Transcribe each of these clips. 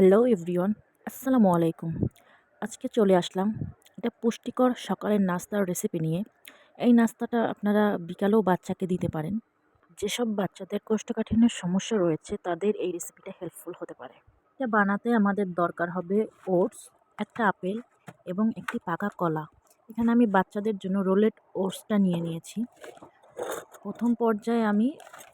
Hello everyone আসসালামু আলাইকুম আজকে চলে আসলাম এটা পুষ্টিকর সকালের নাস্তার রেসিপি নিয়ে। এই নাস্তাটা আপনারা বিকালেও বাচ্চাকে দিতে পারেন। যেসব বাচ্চাদের কোষ্ঠকাঠিন্যের সমস্যা রয়েছে, তাদের এই রেসিপিটা হেল্পফুল হতে পারে। এটা বানাতে আমাদের দরকার হবে ওটস একটা আপেল এবং একটি পাকা কলা। এখানে আমি বাচ্চাদের জন্য রোলেট ওটসটা নিয়ে নিয়েছি। প্রথম পর্যায়ে আমি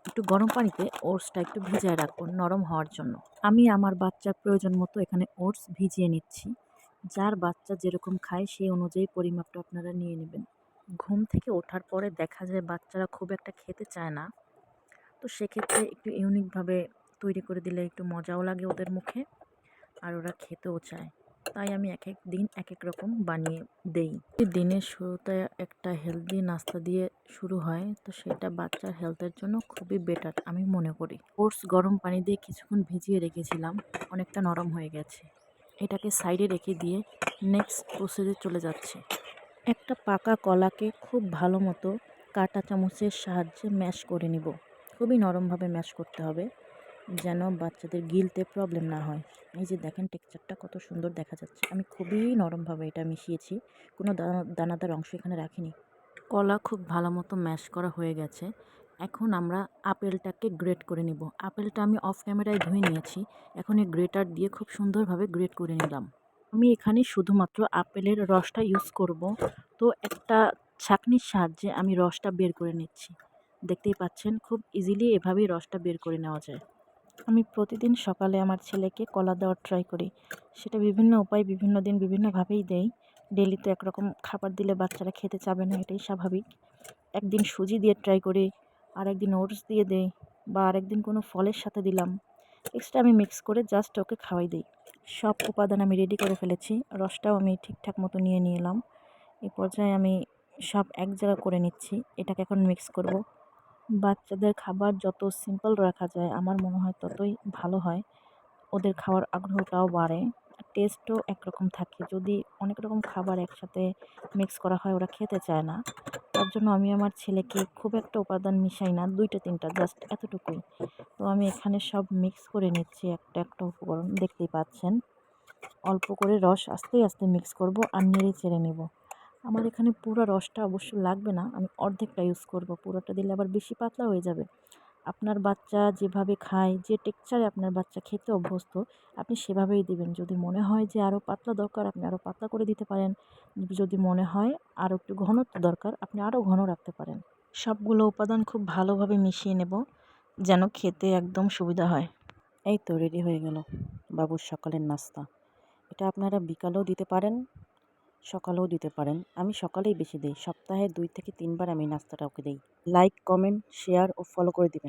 একটু গরম পানিতে ওটসটা একটু ভিজিয়ে রাখব নরম হওয়ার জন্য। আমি আমার বাচ্চার প্রয়োজন মতো এখানে ওটস ভিজিয়ে নিচ্ছি। যার বাচ্চা যেরকম খায় সেই অনুযায়ী পরিমাপটা আপনারা নিয়ে নেবেন। ঘুম থেকে ওঠার পরে দেখা যায় বাচ্চারা খুব একটা খেতে চায় না। তো সেক্ষেত্রে একটু ইউনিকভাবে তৈরি করে দিলে একটু মজাও লাগে ওদের মুখে। আর ওরা খেতেও চায়। তাই আমি এক এক দিন এক এক রকম বানিয়ে দেই। দিনের শুরুতে একটা হেলদি নাস্তা দিয়ে শুরু হয়, তো সেটা বাচ্চার হেলথের জন্য খুবই বেটার আমি মনে করি। ওটস গরম পানি দিয়ে কিছুক্ষণ ভিজিয়ে রেখেছিলাম, অনেকটা নরম হয়ে গেছে। এটাকে সাইডে রেখে দিয়ে নেক্সট প্রসেসে চলে যাচ্ছে। একটা পাকা কলাকে খুব ভালো মতো কাঁটা চামচের সাহায্যে ম্যাশ করে নিব। খুবই নরমভাবে ম্যাশ করতে হবে। যেন বাচ্চাদের গিলতে প্রবলেম না হয়। এই যে দেখেন টেক্সচারটা কত সুন্দর দেখা যাচ্ছে। আমি খুবই নরমভাবে এটা মিশিয়েছি। কোনো দানা, দানাদার অংশ এখানে রাখিনি। কলা খুব ভালো মতো ম্যাশ করা হয়ে গেছে। এখন আমরা আপেলটাকে গ্রেট করে নিব। আপেলটা আমি অফ ক্যামেরায় ধুয়ে নিয়েছি। এখন এই গ্রেটার দিয়ে খুব সুন্দরভাবে গ্রেট করে নিলাম। আমি এখানে শুধুমাত্র আপেলের রসটা ইউজ করব। তো একটা ছাঁকনির সাহায্যে আমি রসটা বের করে নিচ্ছি। দেখতেই পাচ্ছেন, খুব ইজিলি এভাবেই রসটা বের করে নেওয়া যায়। আমি প্রতিদিন সকালে আমার ছেলেকে কলা দেওয়ার ট্রাই করি। সেটা বিভিন্ন উপায়, বিভিন্ন দিন বিভিন্নভাবেই দেই। ডেলি তো একরকম খাবার দিলে বাচ্চারা খেতে চাবে না, এটাই স্বাভাবিক। একদিন সুজি দিয়ে ট্রাই করি আর একদিন ওটস দিয়ে দেই, বা আরেকদিন কোনো ফলের সাথে দিলাম। এক্সট্রা আমি মিক্স করে জাস্ট ওকে খাওয়াই দিই। সব উপাদান আমি রেডি করে ফেলেছি, রসটাও আমি ঠিকঠাক মতো নিয়ে এলাম। এই পর্যায়ে আমি সব এক জায়গা করে নিচ্ছি, এটাকে এখন মিক্স করব। বাচ্চাদের খাবার যত সিম্পল রাখা যায়, আমার মনে হয় ততই ভালো হয়। ওদের খাওয়ার আগ্রহটাও বাড়ে। টেস্টও একরকম থাকে। যদি অনেক রকম খাবার একসাথে মিক্স করা হয়, ওরা খেতে চায় না। তার জন্য আমি আমার ছেলেকে খুব একটা উপাদান মিশাই না, দুইটা, তিনটা জাস্ট এতটুকুই। তো আমি এখানে সব মিক্স করে নিচ্ছি। একটা একটা উপকরণ দেখতেই পাচ্ছেন। অল্প করে রস আস্তে আস্তে মিক্স করব আর নেড়ে চেড়ে নেব। আমার এখানে পুরো রসটা অবশ্য লাগবে না, আমি অর্ধেকটা ইউজ করব। পুরোটা দিলে আবার বেশি পাতলা হয়ে যাবে। আপনার বাচ্চা যেভাবে খায়, যে টেক্সচারে আপনার বাচ্চা খেতে অভ্যস্ত, আপনি সেভাবেই দিবেন। যদি মনে হয় যে আরও পাতলা দরকার, আপনি আরও পাতলা করে দিতে পারেন। যদি মনে হয় আরও একটু ঘনত্ব দরকার, আপনি আরও ঘন রাখতে পারেন। সবগুলো উপাদান খুব ভালোভাবে মিশিয়ে নেব, যেন খেতে একদম সুবিধা হয়। এই তো রেডি হয়ে গেল। বাবুর সকালের নাস্তা। এটা আপনারা বিকালেও দিতে পারেন। সকালেও দিতে পারেন। আমি সকালেই বেশি দিই। সপ্তাহে দুই থেকে তিনবার আমি নাস্তাটা ওকে দিই। লাইক, কমেন্ট, শেয়ার ও ফলো করে দিবেন।